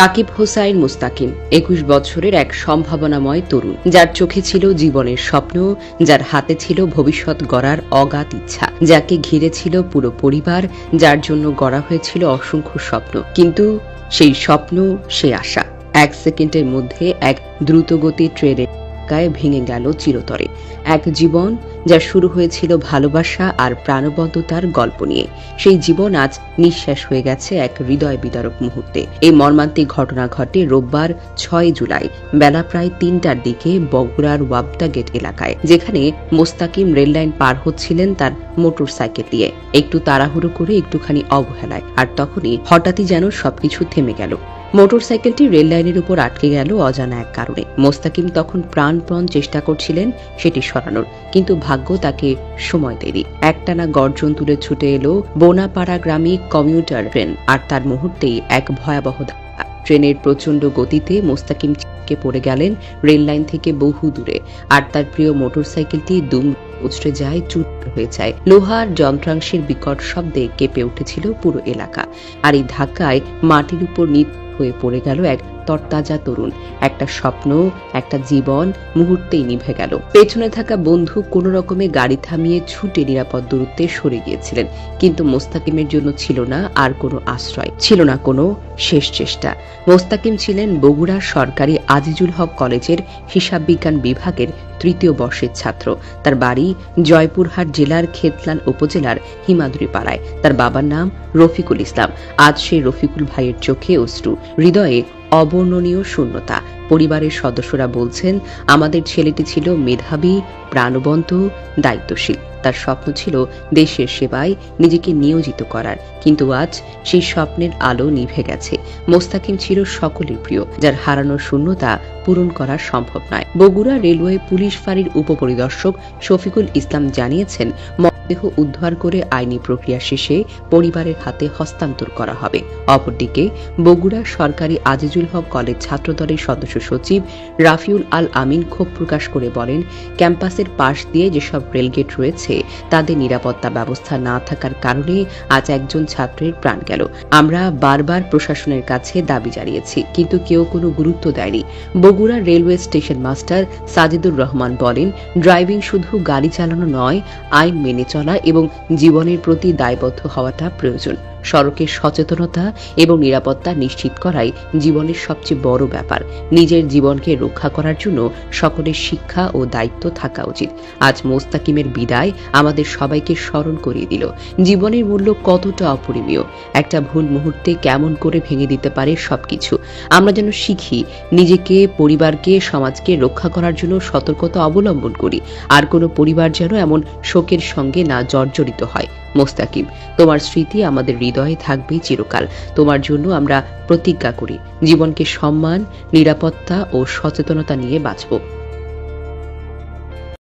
রাকিব হোসাইন মুস্তাকিম, একুশ বছরের এক সম্ভাবনাময় তরুণ, যার চোখে ছিল জীবনের স্বপ্ন, যার হাতে ছিল ভবিষ্যৎ গড়ার অগাধ ইচ্ছা, যাকে ঘিরে ছিল পুরো পরিবার, যার জন্য গড়া হয়েছিল অসংখ্য স্বপ্ন, কিন্তু সেই স্বপ্ন, সে আশা, এক সেকেন্ডের মধ্যে এক দ্রুতগতির ট্রেনের গায়ে ভেঙে গেল চিরতরে, এক জীবন যা শুরু হয়েছিল ভালোবাসা আর প্রাণবন্ততার গল্প নিয়ে। সেই জীবন আজ নিঃশ্বাস হয়ে গেছে এক হৃদয় বিদারক মুহূর্তে। এই মর্মান্তিক ঘটনা ঘটে রোববার ছয় জুলাই, বেলা প্রায় তিনটার দিকে বগুড়ার ওয়াবদা গেট এলাকায়, যেখানে মোস্তাকিম রেললাইন পার হচ্ছিলেন তার মোটর সাইকেল দিয়ে। একটু তাড়াহুড়ো করে একটুখানি অবহেলায়, আর তখনই হঠাৎই যেন সবকিছু থেমে গেল। মোটরসাইকেলটি রেল লাইনের উপর আটকে গেল অজানা এক কারণে। মোস্তাকিম তখন প্রাণপণ চেষ্টা করছিলেন সেটি সরানোর, কিন্তু ভাগ্য তাকে সময় দেয়নি। একটানা গর্জন তুলে ছুটে এলো বোনাপাড়া গ্রামে কমিউটার ট্রেন, আর তার মুহূর্তেই এক ভয়াবহ ট্রেনের প্রচণ্ড গতিতে মোস্তাকিম ছিটকে পড়ে গেলেন রেল লাইন থেকে বহু দূরে, আর তার প্রিয় মোটরসাইকেলটি দুম উছড়ে যায় চুট হয়ে যায়। লোহার যন্ত্রাংশের বিকট শব্দে কেঁপে উঠেছিল পুরো এলাকা, আর এই ধাক্কায় মাটির উপর নিত হয়ে পড়ে গেল এক তরতাজা তরুণ। একটা স্বপ্ন, একটা জীবন মুহূর্তেই নিভে গেল। পেছনে থাকা বন্ধু কোনো রকমে গাড়ি থামিয়ে ছুটে নিরাপদ দূরত্বে সরে গিয়েছিলেন। কিন্তু মোস্তাকিমের জন্য ছিল না আর কোনো আশ্রয়, ছিল না কোনো শেষ চেষ্টা। মোস্তাকিম ছিলেন বগুড়ার সরকারি আজিজুল হক কলেজের হিসাব বিজ্ঞান বিভাগের তৃতীয় বর্ষের ছাত্র। তার বাড়ি জয়পুরহাট জেলার খেতলান উপজেলার হিমাদ্রি পাড়ায় তার বাবার নাম রফিকুল ইসলাম। আজ সেই রফিকুল ভাইয়ের চোখে অশ্রু। হৃদয়ে অবর্ণনীয় শূন্যতা। পরিবারের সদস্যরা বলছেন, আমাদের ছেলেটি ছিল মেধাবী, প্রাণবন্ত, দায়িত্বশীল। তার স্বপ্ন ছিল দেশের সেবায় নিজেকে নিয়োজিত করার। কিন্তু আজ সেই স্বপ্নের আলো নিভে গেছে। মোস্তাকিম ছিল সকলের প্রিয়, যার হারানোর শূন্যতা পূরণ করা সম্ভব নয়। বগুড়া রেলওয়ে পুলিশ ফাঁড়ির উপপরিদর্শক শফিকুল ইসলাম জানিয়েছেন, মরদেহ উদ্ধার করে আইনি প্রক্রিয়া শেষে পরিবারের হাতে হস্তান্তর করা হবে। অপরদিকে, বগুড়া সরকারি আজিজুল হক কলেজ ছাত্রদলের সদস্য সচিব রাফিউল আল আমিন ক্ষোভ প্রকাশ করে বলেন, ক্যাম্পাসের পাশ দিয়ে যেসব রেলগেট রয়েছে, তাদের নিরাপত্তা ব্যবস্থা না থাকার কারণে আজ একজন ছাত্রের প্রাণ গেল। আমরা বারবার প্রশাসনের কাছে দাবি জানিয়েছি, কিন্তু কেউ কোনো গুরুত্ব দেয়নি। Bogura railway station master Sajidur Rahman বলেন, ড্রাইভিং শুধু গাড়ি চালানো নয়, আইন মেনে চলা এবং জীবনের প্রতি দায়বদ্ধ হওয়াটা প্রয়োজন। সড়কের সচেতনতা এবং নিরাপত্তা নিশ্চিত করাই জীবনের সবচেয়ে বড় ব্যাপার। নিজের জীবনকে রক্ষা করার জন্য সকলের শিক্ষা ও দায়িত্ব থাকা উচিত। আজ মোস্তাকিমের বিদায় আমাদের সবাইকে স্মরণ করিয়ে দিল। জীবনের মূল্য কতটা অপরিমেয়? একটা ভুল মুহূর্তে কেমন করে ভেঙে দিতে পারে সবকিছু? আমরা যেন শিখি, নিজেকে, পরিবারকে, সমাজকে রক্ষা করার জন্য সতর্কতা অবলম্বন করি। আর কোনো পরিবার যেন এমন শোকের সঙ্গে না জর্জরিত হয়। মোস্তাকিম, তোমার স্মৃতি আমাদের হৃদয়ে থাকবে চিরকাল। তোমার জন্য আমরা প্রতিজ্ঞা করি, জীবনকে সম্মান, নিরাপত্তা ও সচেতনতা নিয়ে বাঁচব।